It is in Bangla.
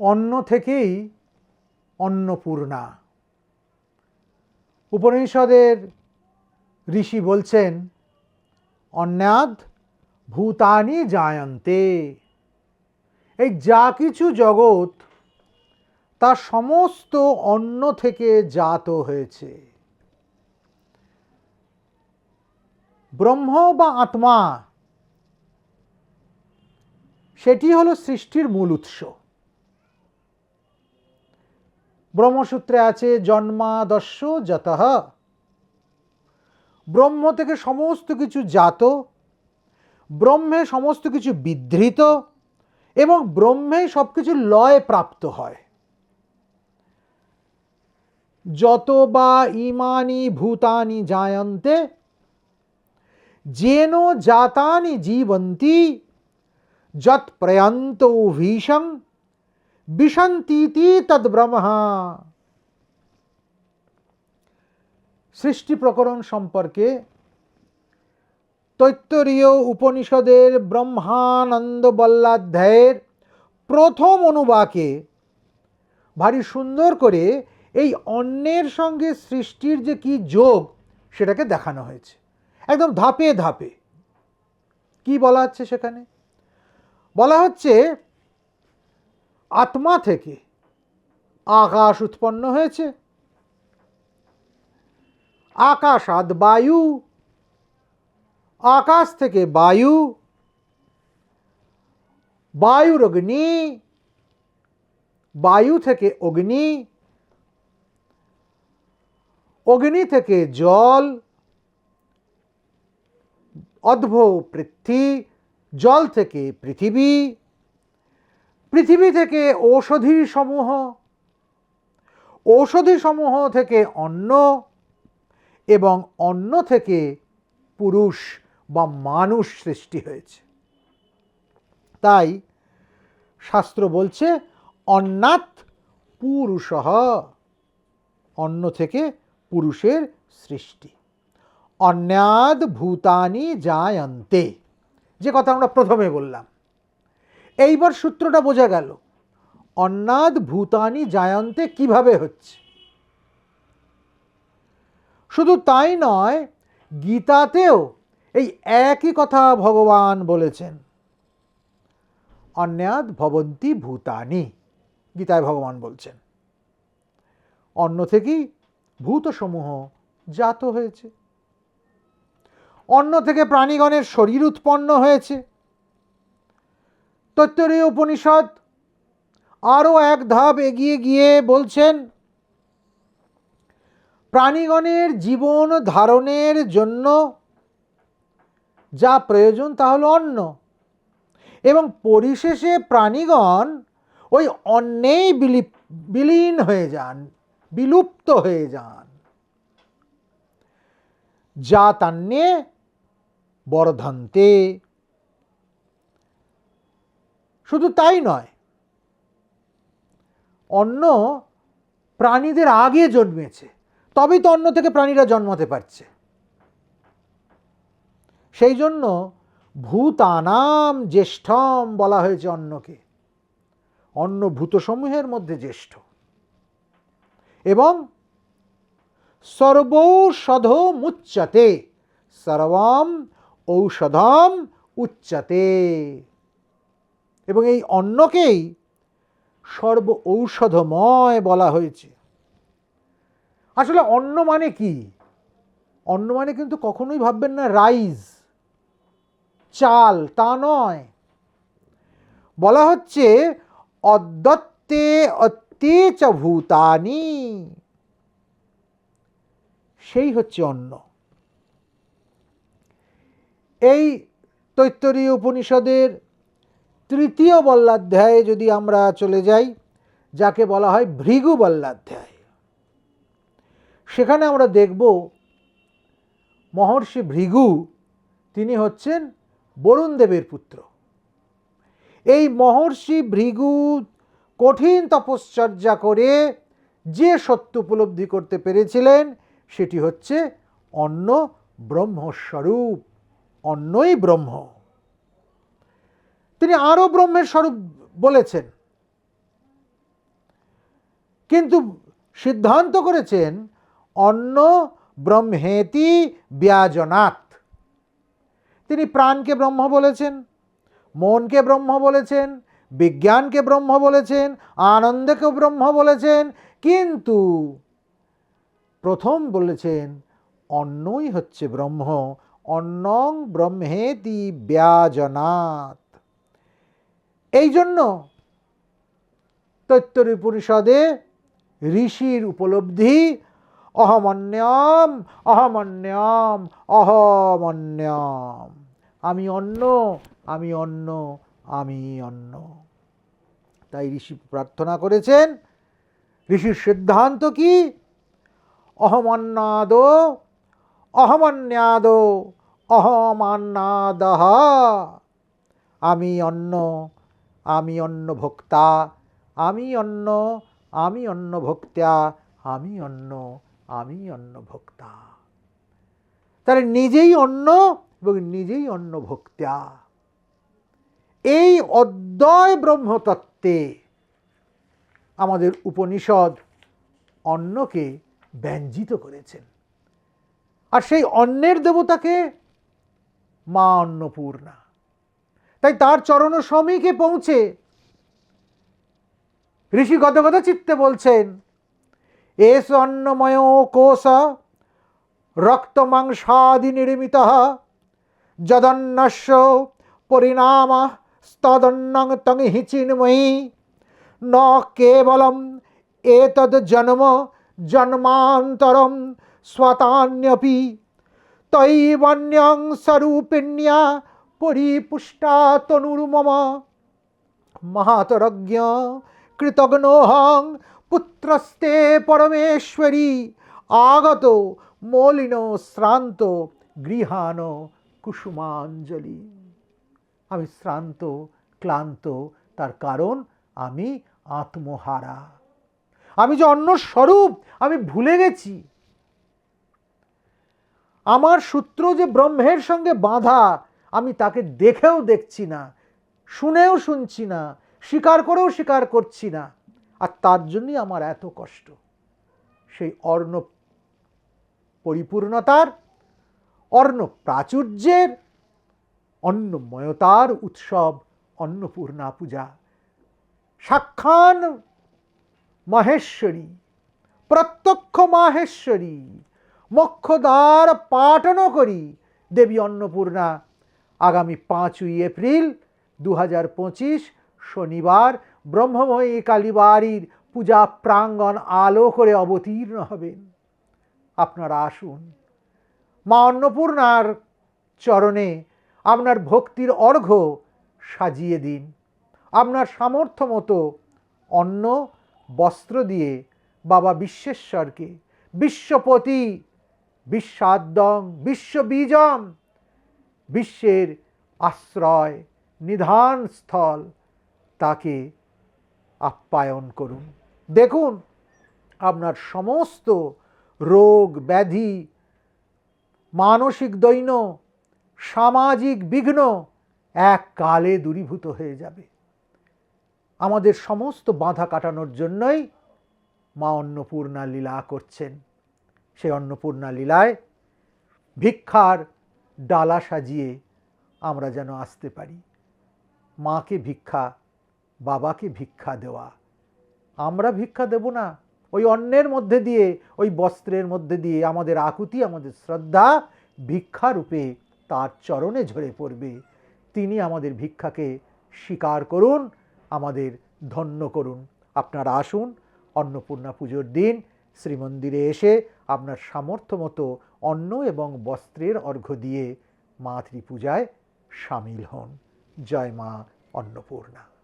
অন্ন থেকেই অন্নপূর্ণা। উপনিষদের ঋষি বলছেন, অন্যাদ ভূতানি জায়ন্তে। এই যা কিছু জগৎ, তা সমস্ত অন্ন থেকে জাত হয়েছে। ব্রহ্ম বা আত্মা, সেটি হলো সৃষ্টির মূল উৎস। ব্রহ্মসূত্রে আছে জন্মাদস্য যত। ব্রহ্ম থেকে সমস্ত কিছু জাত, ব্রহ্মে সমস্ত কিছু বিধৃত, এবং ব্রহ্মে সব কিছু লয় প্রাপ্ত হয়। যত বা ইমানি ভূতানি জায়ন্তে, যেন জাতানি জীবন্তি, যৎ প্রয়ন্ত ভীষং বিশন্তীতি তদ্ব্রহ্মা সৃষ্টি প্রকরণ সম্পর্কে তৈত্তরীয় উপনিষদের ব্রহ্মানন্দ বল্লাধ্যায়ের প্রথম অনুবাকে ভারী সুন্দর করে এই অন্যের সঙ্গে সৃষ্টির যে কি যোগ, সেটাকে দেখানো হয়েছে। একদম ধাপে ধাপে। কি বলা হচ্ছে সেখানে? বলা হচ্ছে আত্মা থেকে আকাশ উৎপন্ন হয়েছে। আকাশাদ বায়ু, আকাশ থেকে বায়ু বায়ুর অগ্নি বায়ু থেকে অগ্নি অগ্নি থেকে জল অদ্ভ পৃথ্বী, জল থেকে পৃথিবী পৃথিবী থেকে ঔষধি সমূহ ঔষধি সমূহ থেকে অন্ন এবং অন্ন থেকে পুরুষ বা মানুষ সৃষ্টি হয়েছে। তাই শাস্ত্র বলছে অন্নাত পুরুষ, অন্ন থেকে পুরুষের সৃষ্টি। অন্যাদ ভূতানি জায়ন্তে। যে কথা আমরা প্রথমে বললাম। এইবার সূত্রটা বোঝা গেল। অন্নাদ ভূতানি জায়ন্তে কীভাবে হচ্ছে? শুধু তাই নয়, গীতাতেও এই একই কথা ভগবান বলেছেন। অন্যাদ ভবন্তি ভূতানি, গীতায় ভগবান বলছেন। অন্য থেকেই ভূতসমূহ জাত হয়েছে। অন্য থেকে প্রাণীগণের শরীর উৎপন্ন হয়েছে। তত্তরীয় উপনিষদ আরও এক ধাপ এগিয়ে গিয়ে বলছেন, প্রাণীগণের জীবন ধারণের জন্য যা প্রয়োজন তা হলো অন্ন। এবং পরিশেষে প্রাণীগণ ওই অন্নেই বিলিপ, বিলীন হয়ে যান, বিলুপ্ত হয়ে যান। যা তান্নে বর্ধন্তে শুধু তাই নয়, অন্ন প্রাণীদের আগে জন্মেছে, তবেই তো অন্য থেকে প্রাণীরা জন্মাতে পারছে। সেই জন্য ভূতানাম জ্যেষ্ঠম বলা হয়েছে অন্নকে। অন্ন ভূতসমূহের মধ্যে জ্যেষ্ঠ। এবং সর্বৌষধ মুচ্যতে সর্বম ঔষধম উচ্চতে। এবং এই অন্নকেই সর্ব ঔষধময় বলা হয়েছে। আসলে অন্ন মানে কি? অন্ন মানে কিন্তু কখনোই ভাববেন না রাইস, চাল, তা নয়। বলা হচ্ছে অদ্যত্তে অত্তে চ ভূতানি। সেই হচ্ছে অন্ন। এই তৈত্তরীয় উপনিষদের তৃতীয় বল্লাধ্যায়ে যদি আমরা চলে যাই, যাকে বলা হয় ভৃগু বল্লাধ্যায়। সেখানে আমরা দেখব মহর্ষি ভৃগু, তিনি হচ্ছেন বরুণ দেবের পুত্র। এই মহর্ষি ভৃগু কঠিন তপশ্চর্যা করে যে সত্য উপলব্ধি করতে পেরেছিলেন, সেটি হচ্ছে অন্ন ব্রহ্মস্বরূপ, অন্নই ব্রহ্ম। তিনি আরও ব্রহ্মের স্বরূপ বলেছেন। কিন্তু সিদ্ধান্ত করেছেন, অন্ন ব্রহ্মেতি ব্যাজনাথ তিনি প্রাণকে ব্রহ্ম বলেছেন, মনকে ব্রহ্ম বলেছেন, বিজ্ঞানকে ব্রহ্ম বলেছেন আনন্দকে ব্রহ্ম বলেছেন, কিন্তু প্রথম বলেছেন অন্নই হচ্ছে ব্রহ্ম, অন্নং ব্রহ্মেতি ব্যাজনাথ এই জন্য তৈত্তরী পরিষদে ঋষির উপলব্ধি অহমন্যম অহমন্যম অহমন্যম। আমি অন্য আমি অন্য আমি অন্য। তাই ঋষি প্রার্থনা করেছেন, ঋষির সিদ্ধান্ত কি? অহমন্নাদ অহমন্যাদ অহমান্নাদহ আমি অন্য আমি অন্য ভোক্তা, আমি অন্য আমি অন্য ভোক্তা, আমি অন্য আমি অন্য ভোক্তা। তাহলে নিজেই অন্য এবং নিজেই অন্য ভোক্তা। এই অদ্বয় ব্রহ্মতত্ত্বে আমাদের উপনিষদ অন্নকে ব্যঞ্জিত করেছেন। আর সেই অন্নের দেবতাকে মা অন্নপূর্ণা। তাই তার চরণ সমীকে পৌঁছে। ঋষি গদগদ চিত্তে বলছেন এস অন্নময় কোষ রক্ত মাংসাদি নির্মিত, যদন্নস্য পরিণাম স্তদন্নং তং হি চিন্ময়ী ন কেবলম এতদ জন্ম জন্মান্তরম স্বতান্যপি, তৈবন্যং স্বরূপিণ্যা পরিপুষ্টা তনুর্মম মাতরজ্ঞ কৃতঘ্নোহং পুত্রস্তে পরমেশ্বরী আগত মলিন শ্রান্ত গৃহান কুসুমাঞ্জলি আমি শ্রান্ত, ক্লান্ত, তার কারণ আমি আত্মহারা। আমি যে অন্য স্বরূপ, আমি ভুলে গেছি। আমার সূত্র যে ব্রহ্মের সঙ্গে বাঁধা আমি তাকে দেখেও দেখছি না, শুনেও শুনছি না, স্বীকার করেও স্বীকার করছি না। আর তার জন্যই আমার এত কষ্ট। সেই অর্ণ পরিপূর্ণতার, অর্ণ প্রাচুর্যের, অন্নময়তার উৎসব অন্নপূর্ণা পূজা। সাক্ষান মহেশ্বরী, প্রত্যক্ষ মাহেশ্বরী, মক্ষদ্বার পাঠন করি দেবী অন্নপূর্ণা আগামী পাঁচই এপ্রিল দু হাজার পঁচিশ শনিবার ব্রহ্মময়ী কালীবাড়ির পূজা প্রাঙ্গণ আলো করে অবতীর্ণ হবেন। আপনারা আসুন। মা অন্নপূর্ণার চরণে আপনার ভক্তির অর্ঘ্য সাজিয়ে দিন। আপনার সামর্থ্য মতো অন্ন, বস্ত্র দিয়ে বাবা বিশ্বেশ্বরকে, বিশ্বপতি বিশ্বাদ্যং বিশ্ববীজম বিশ্বের আশ্রয়, নিধান স্থল তাকে আপ্যায়ন করুন। দেখুন, আপনার সমস্ত রোগ, ব্যাধি, মানসিক দৈন্য, সামাজিক বিঘ্ন এক কালে দূরীভূত হয়ে যাবে। আমাদের সমস্ত বাধা কাটানোর জন্যই মা অন্নপূর্ণা লীলা করছেন। সেই অন্নপূর্ণা লীলায় ভিক্ষার ডালা সাজিয়ে আমরা যেন আসতে পারি। মাকে ভিক্ষা, বাবাকে ভিক্ষা দেওয়া। আমরা ভিক্ষা দেব না। ওই অন্যের মধ্যে দিয়ে, ওই বস্ত্রের মধ্যে দিয়ে আমাদের আকুতি, আমাদের শ্রদ্ধা ভিক্ষারূপে তার চরণে ঝরে পড়বে। তিনি আমাদের ভিক্ষাকে স্বীকার করুন, আমাদের ধন্য করুন। আপনারা আসুন, অন্নপূর্ণা পুজোর দিন শ্রীমন্দিরে এসে আপনার সামর্থ্য মতো অন্ন এবং বস্ত্রের অর্ঘ্য দিয়ে মা ত্রিপূজায় সামিল হন। জয় মা অন্নপূর্ণা।